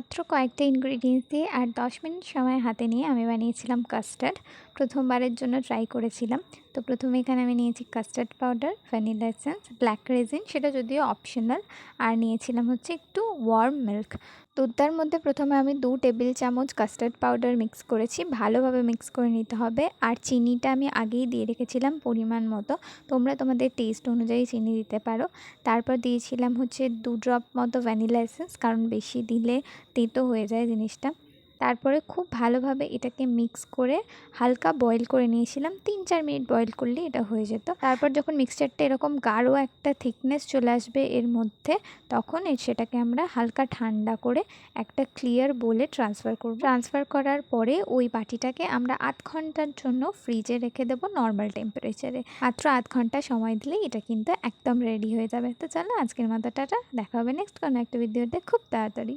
মাত্র কয়েকটা ইনগ্রিডিয়েন্টস দিয়ে আর দশ মিনিট সময় হাতে নিয়ে আমি বানিয়েছিলাম কাস্টার্ড প্রথমবারের জন্য ট্রাই করেছিলাম। তো প্রথমে এখানে আমি নিয়েছি custard powder vanilla essence black raisin সেটা যদিও অপশনাল আর নিয়েছিলাম হচ্ছে একটু ওয়ার্ম মিল্ক দুধটার মধ্যে প্রথমে আমি দু টেবিল চামচ কাস্টার্ড পাউডার মিক্স করেছি। ভালোভাবে মিক্স করে নিতে হবে। আর চিনিটা আমি আগেই দিয়ে রেখেছিলাম পরিমাণ মতো। তোমরা তোমাদের টেস্ট অনুযায়ী চিনি দিতে পারো। তারপর দিয়েছিলাম হচ্ছে দু ড্রপ মতো ভ্যানিলা এসেন্স কারণ বেশি দিলে তেতো হয়ে যায় জিনিসটা। তারপরে খুব ভালোভাবে এটাকে মিক্স করে হালকা বয়েল করে নিয়েছিলাম। তিন চার মিনিট বয়েল করলে এটা হয়ে যেত। তারপর যখন মিক্সচারটা এরকম গাঢ় একটা থিকনেস চলে আসবে এর মধ্যে, তখন সেটাকে আমরা হালকা ঠান্ডা করে একটা ক্লিয়ার বলে ট্রান্সফার করব। ট্রান্সফার করার পরে ওই বাটিটাকে আমরা আধ ঘণ্টার জন্য ফ্রিজে রেখে দেবো নর্মাল টেম্পারেচারে মাত্র আধ ঘণ্টা সময় দিলেই এটা কিন্তু একদম রেডি হয়ে যাবে। তো চলো আজকের মতো টাটা, দেখা হবে নেক্সট কোনো একটা ভিডিওতে খুব তাড়াতাড়ি।